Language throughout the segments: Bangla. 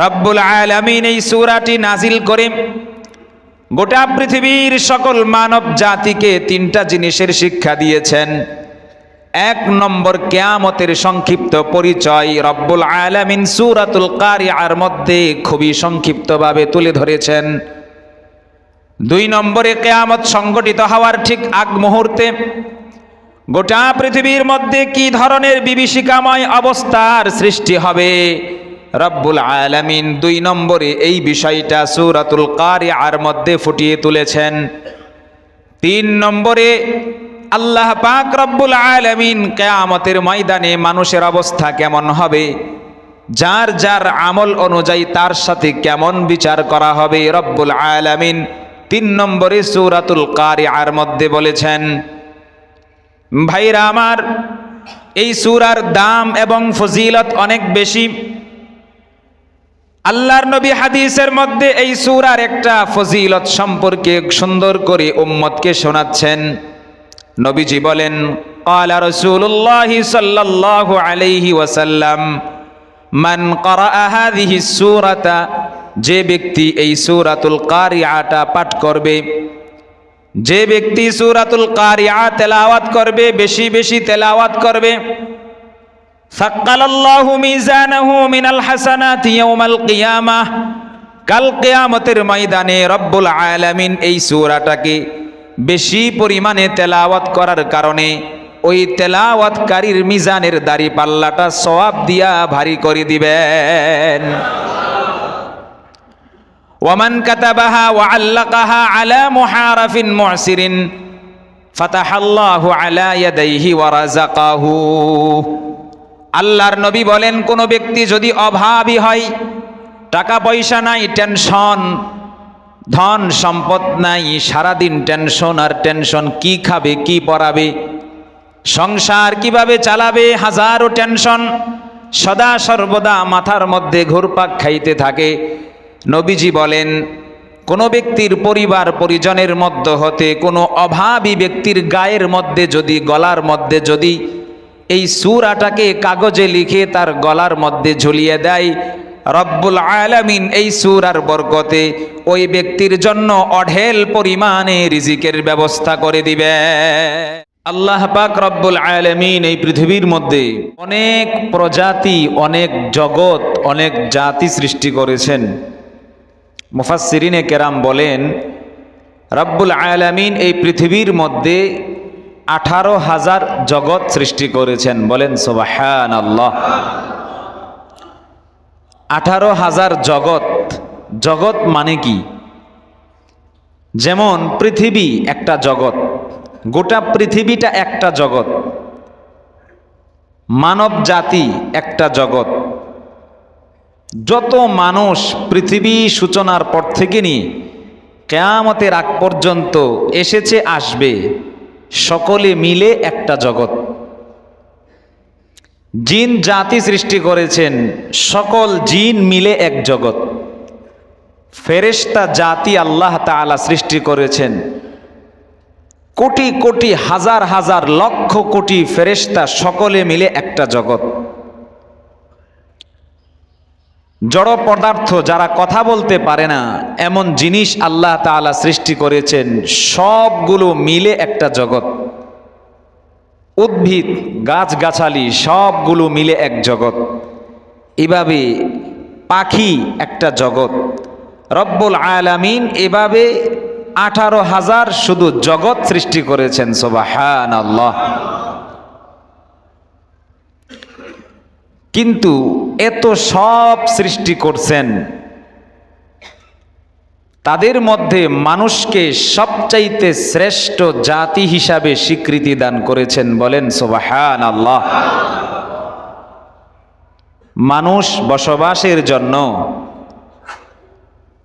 রব্বুল আলামিন এই সূরাটি নাজিল করে গোটা পৃথিবীর সকল মানব জাতিকে তিনটা জিনিসের শিক্ষা দিয়েছেন। এক নম্বর কেয়ামতের সংক্ষিপ্ত পরিচয় রব্বুল আলামিন সূরাতুল কারিয়ার মধ্যে খুবই সংক্ষিপ্তভাবে তুলে ধরেছেন। দুই নম্বরে কেয়ামত সংগঠিত হওয়ার ঠিক আগ মুহূর্তে গোটা পৃথিবীর মধ্যে কি ধরনের বিভীষিকাময় অবস্থার সৃষ্টি হবে? রব্বুল আলামিন দুই নম্বরে এই বিষয়টা সূরাতুল কারিয়ার মধ্যে ফুটিয়ে তুলেছেন। তিন নম্বরে, আল্লাহ পাক রব্বুল আলামিন কেয়ামতের ময়দানে মানুষের অবস্থা কেমন হবে? যার যার আমল অনুযায়ী তার সাথে কেমন বিচার করা হবে? রব্বুল আলামিন তিন নম্বরে সূরাতুল কারিয়ার মধ্যে বলেছেন, ভাইরা আমার, এই সুরার দাম এবং ফজিলত অনেক বেশি। আল্লাহর নবী হাদিসের মধ্যে এই সুরার একটা ফজিলত সম্পর্কে সুন্দর করে উম্মতকে শোনাচ্ছেন। নবীজি বলেন কালা রসুল্লাহ সাল্লাহ আলাইহি ওয়াসাল্লাম, মান করা আহাদিহি সুরাতা যে ব্যক্তি এই সুরাতুল কারিয়াটা পাঠ করবে, যে ব্যক্তি সুরাতুল কারিয়া তেলাওয়াত করবে, বেশি বেশি তেলাওয়াত করবে মিনাল ময়দানে আলামিন এই বেশি পরিমাণে তেলাওয়াত করার কারণে ওই তেলাওয়াতকারীর মিজানের দাড়ি পাল্লাটা সওয়াব দিয়া ভারী করে দিবেন। ওয়ামান কাতাবাহা ওয়াল্লাকাহা আলা ফাতাহাল্লাহু আলা ইয়াদাইহি ওয়া রাযাকাহু। আল্লাহর নবী বলেন, কোনো ব্যক্তি যদি অভাবী হয়, টাকা পয়সা নাই, টেনশন, ধন সম্পদ নাই, সারাদিন টেনশন আর টেনশন, কি খাবে, কি পরাবে সংসার কীভাবে চালাবে, হাজারো টেনশন, সদা সর্বদা মাথার মধ্যে ঘুরপাক খাইতে থাকে। নবীজি বলেন, কোনো ব্যক্তির পরিবার পরিজনের মধ্য হতে, কোনো অভাবী ব্যক্তির গায়ের মধ্যে যদি, গলার মধ্যে যদি এই সুরাটাকে কাগজে লিখে তার গলার মধ্যে ঝুলিয়ে দেয়। রব্বুল আলামিন এই সুরার বরকতে ওই ব্যক্তির জন্য অঢেল পরিমাণে রিজিকের ব্যবস্থা করে দিবে। আল্লাহ পাক রব্বুল আলামিন এই পৃথিবীর মধ্যে অনেক প্রজাতি, অনেক জগৎ, অনেক জাতি সৃষ্টি করেছেন। মুফাসসিরিনে কেরাম বলেন, রব্বুল আলামিন এই পৃথিবীর মধ্যে আঠারো হাজার জগৎ সৃষ্টি করেছেন। বলেন সোবাহান আল্লাহ আঠারো হাজার জগৎ। জগৎ মানে কি? যেমন পৃথিবী একটা জগৎ, গোটা পৃথিবীটা একটা জগৎ, মানব জাতি একটা জগৎ। যত মানুষ পৃথিবী সূচনার পর থেকে নিয়ে কেয়ামতের আগ পর্যন্ত এসেছে, আসবে সকলে মিলে একটা জগৎ। জিন জাতি সৃষ্টি করেছেন, সকল জিন মিলে এক জগৎ। ফেরেশতা জাতি আল্লাহ তাআলা সৃষ্টি করেছেন। কোটি কোটি, হাজার হাজার, লক্ষ কোটি ফেরেশতা সকলে মিলে একটা জগৎ। জড় পদার্থ যারা কথা বলতে পারে না, এমন জিনিস আল্লাহ তাআলা সৃষ্টি করেছেন, সবগুলো মিলে একটা জগৎ। উদ্ভিদ, গাছগাছালি, সবগুলো মিলে এক জগৎ। এভাবে পাখি একটা জগৎ। রব্বুল আলামিন এভাবে আঠারো হাজার শুধু জগৎ সৃষ্টি করেছেন সোবাহান আল্লাহ কিন্তু এত সব সৃষ্টি করছেন। তাদের মধ্যে মানুষকে সবচাইতে শ্রেষ্ঠ জাতি হিসাবে স্বীকৃতি দান করেছেন বলেন সোবাহান আল্লাহ মানুষ বসবাসের জন্য,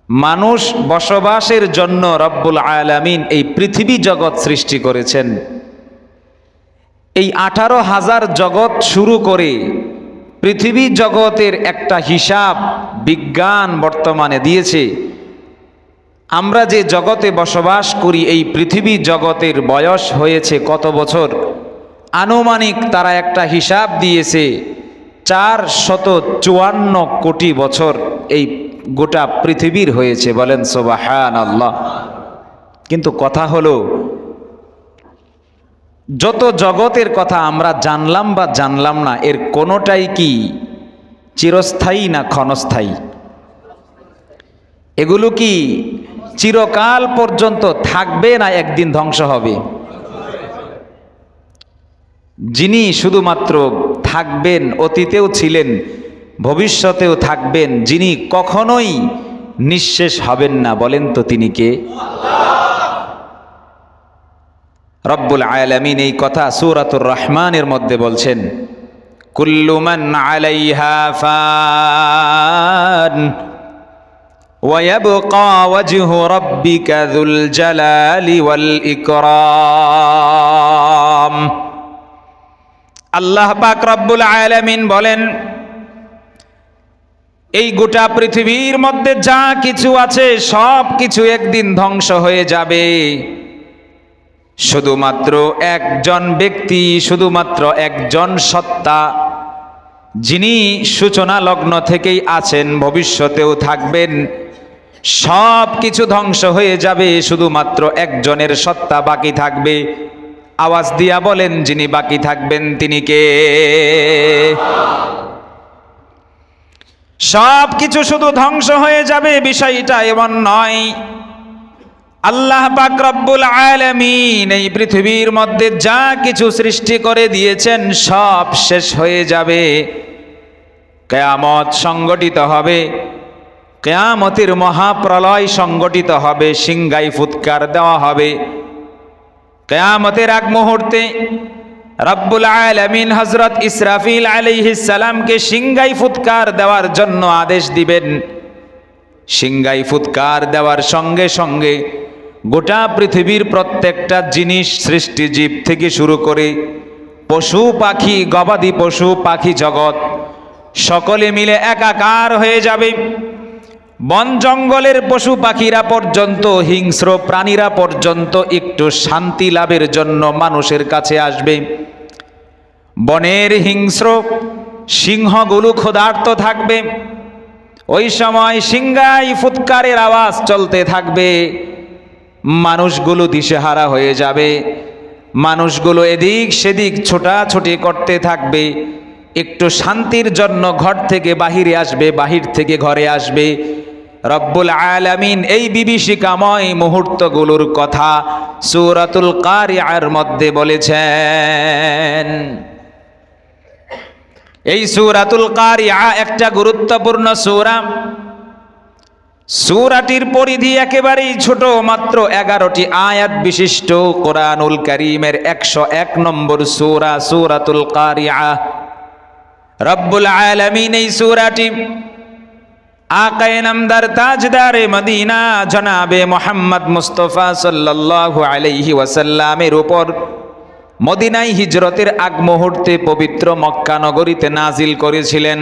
মানুষ বসবাসের জন্য রব্বুল আলামিন এই পৃথিবী জগৎ সৃষ্টি করেছেন। এই আঠারো হাজার জগৎ শুরু করে পৃথিবী জগতের একটা হিসাব বিজ্ঞান বর্তমানে দিয়েছে। আমরা যে জগতে বসবাস করি, এই পৃথিবী জগতের বয়স হয়েছে কত বছর? আনুমানিক তারা একটা হিসাব দিয়েছে, চার শত চুয়ান্ন কোটি বছর এই গোটা পৃথিবীর হয়েছে। বলেন সোবাহান আল্লাহ কিন্তু কথা হলো যত জগতের কথা আমরা জানলাম বা জানলাম না, এর কোনোটাই কি চিরস্থায়ী না ক্ষণস্থায়ী? এগুলো কি চিরকাল পর্যন্ত থাকবে না একদিন ধ্বংস হবে? যিনি শুধুমাত্র থাকবেন, অতীতেও ছিলেন, ভবিষ্যতেও থাকবেন, যিনি কখনোই নিঃশেষ হবেন না, বলেন তো তিনি কে? রব্বুল আয়ালামিন এই কথা সূরাতুর রহমানের মধ্যে বলছেন কুল্লু মান আলাইহা ফান ويبقى وجه ربك ذو الجلال والإكرام আল্লাহ পাক রব্বুল আয়ালামিন বলেন এই গোটা পৃথিবীর মধ্যে যা কিছু আছে সব কিছু একদিন ধ্বংস হয়ে যাবে শুধুমাত্র একজন ব্যক্তি, শুধুমাত্র একজন সত্তা। যিনি সূচনা লগ্ন থেকেই আছেন, ভবিষ্যতেও থাকবেন। সব কিছু ধ্বংস হয়ে যাবে, শুধুমাত্র একজনের সত্তা বাকি থাকবে। আওয়াজ দিয়া বলেন, যিনি বাকি থাকবেন তিনি কে? সব কিছু শুধু ধ্বংস হয়ে যাবে, বিষয়টা এমন নয়। আল্লাহ পাক রব্বুল আলামিন এই পৃথিবীর মধ্যে যা কিছু সৃষ্টি করে দিয়েছেন সব শেষ হয়ে যাবে। কেয়ামত সংগঠিত হবে, কেয়ামতের মহাপ্রলয় সংগঠিত হবে সিংগাই ফুৎকার দেওয়া হবে। কেয়ামতের এক মুহূর্তে রব্বুল আলামিন হজরত ইসরাফিল সালামকে সিংগাই ফুৎকার দেওয়ার জন্য আদেশ দিবেন। সিংগাই ফুৎকার দেওয়ার সঙ্গে সঙ্গে গোটা পৃথিবীর প্রত্যেকটা জিনিস সৃষ্টিজীব থেকে শুরু করে পশু, পাখি, গবাদি পশু, পাখি জগৎ, সকলে মিলে একাকার হয়ে যাবে। বন জঙ্গলের পশু পাখিরা পর্যন্ত, হিংস্র প্রাণীরা পর্যন্ত একটু শান্তি লাভের জন্য মানুষের কাছে আসবে। বনের হিংস্র সিংহগুলো ক্ষুধার্ত থাকবে। ওই সময় সিংগাই ফুৎকারের আওয়াজ চলতে থাকবে। মানুষগুলো দিশেহারা হয়ে যাবে। মানুষগুলো এদিক সেদিক ছোটাছুটি করতে থাকবে। একটু শান্তির জন্য ঘর থেকে বাহিরে আসবে, বাহির থেকে ঘরে আসবে। রব্বুল আলামিন এই বিভীষিকাময় মুহূর্তগুলোর কথা সূরাতুল কারিয়ার মধ্যে বলেছেন। এই সূরাতুল কারিয়া একটা গুরুত্বপূর্ণ সূরা। সূরাটির পরিধি একেবারেই ছোট, মাত্র এগারোটি আয়াত বিশিষ্ট। কোরআনুল করিমের একশো এক নম্বর সুরা, সূরাতুল কারিয়া। রব্বুল আলামিন এই সূরাটি আকায়ে নামদার তাজদারে মদিনা জনাবে মোহাম্মদ মুস্তফা সাল্লাল্লাহু আলাইহি ওয়াসাল্লামের উপর মদিনায় হিজরতের আগ মুহূর্তে পবিত্র মক্কা নগরীতে নাজিল করেছিলেন।